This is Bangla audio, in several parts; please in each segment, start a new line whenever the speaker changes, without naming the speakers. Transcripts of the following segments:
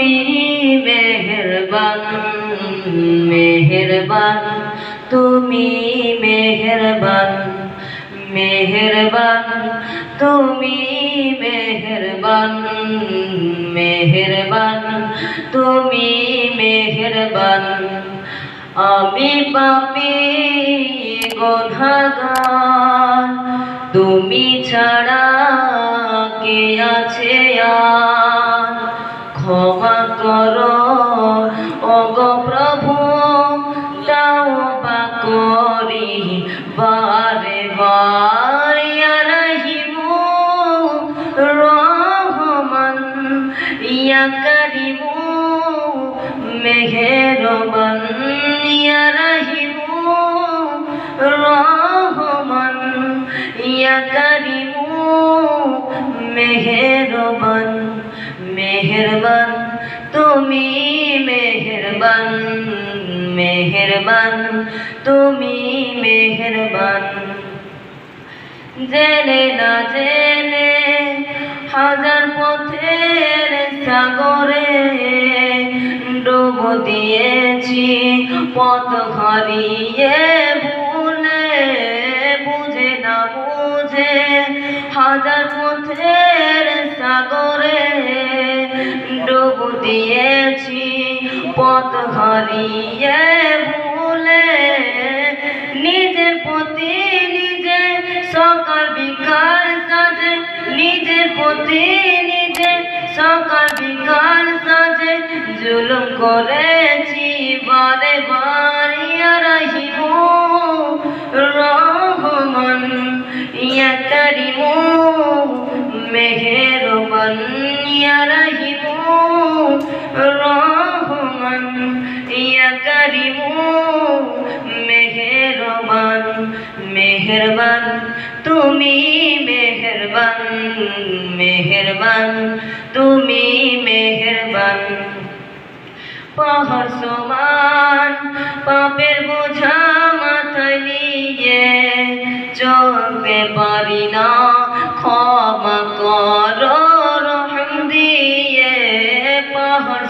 তুমি মেহেরবান মেহেরবান, তুমি মেহেরবান মেহেরবান, তুমি মেহেরবান মেহেরবান, তুমি মেহেরবান। আমি পাপি গোধাগার তুমি ছাড়া কে আছে আর? ক্ষমা কর। অগ প্রভু তাও বা করি, বারে বার রহিমু রহমান ইয়া করিব মেঘের ইয়া মেহেরবান, তুমি মেহেরবান মেহেরবান, তুমি মেহেরবান। জেনে না জেনে হাজার পথের সাগরে ডুব দিয়েছি, পথ হারিয়ে হাজার পথের সাগরে ডুব দিয়েছি, পথ হারিয়ে ভুলে। নিজের প্রতি নিজে সকাল বিকাল সাজে, নিজের প্রতি নিজে সকাল বিকাল সাজে, জুলুম করেছি ইয়া করিমু মেহেরবান ইয়া রহিমু রহমান ইয়া করিমু মেহেরবান মেহেরবান তুমি মেহেরবান মেহেরবান তুমি মেহেরবান পাহাড় সমান পাপের বোঝা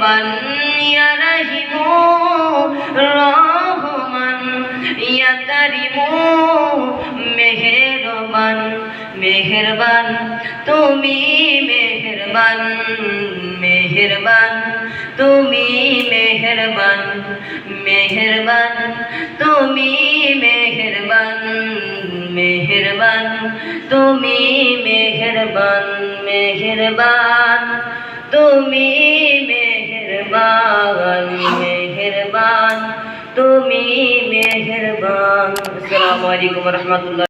মেহেরবান ইয়া রহিমু, রহমান, ইয়া মেহেরবান মেহেরবান, তুমি মেহেরবান মেহেরবান, তুমি মেহেরবান মেহেরবান, তুমি মেহেরবান মেহেরবান, তুমি মেহেরবান মেহেরবান, তুমি মেহেরবান মেহরবান তুমি মেহরবান। আসসালামু আলাইকুম রহমতুল্লাহ।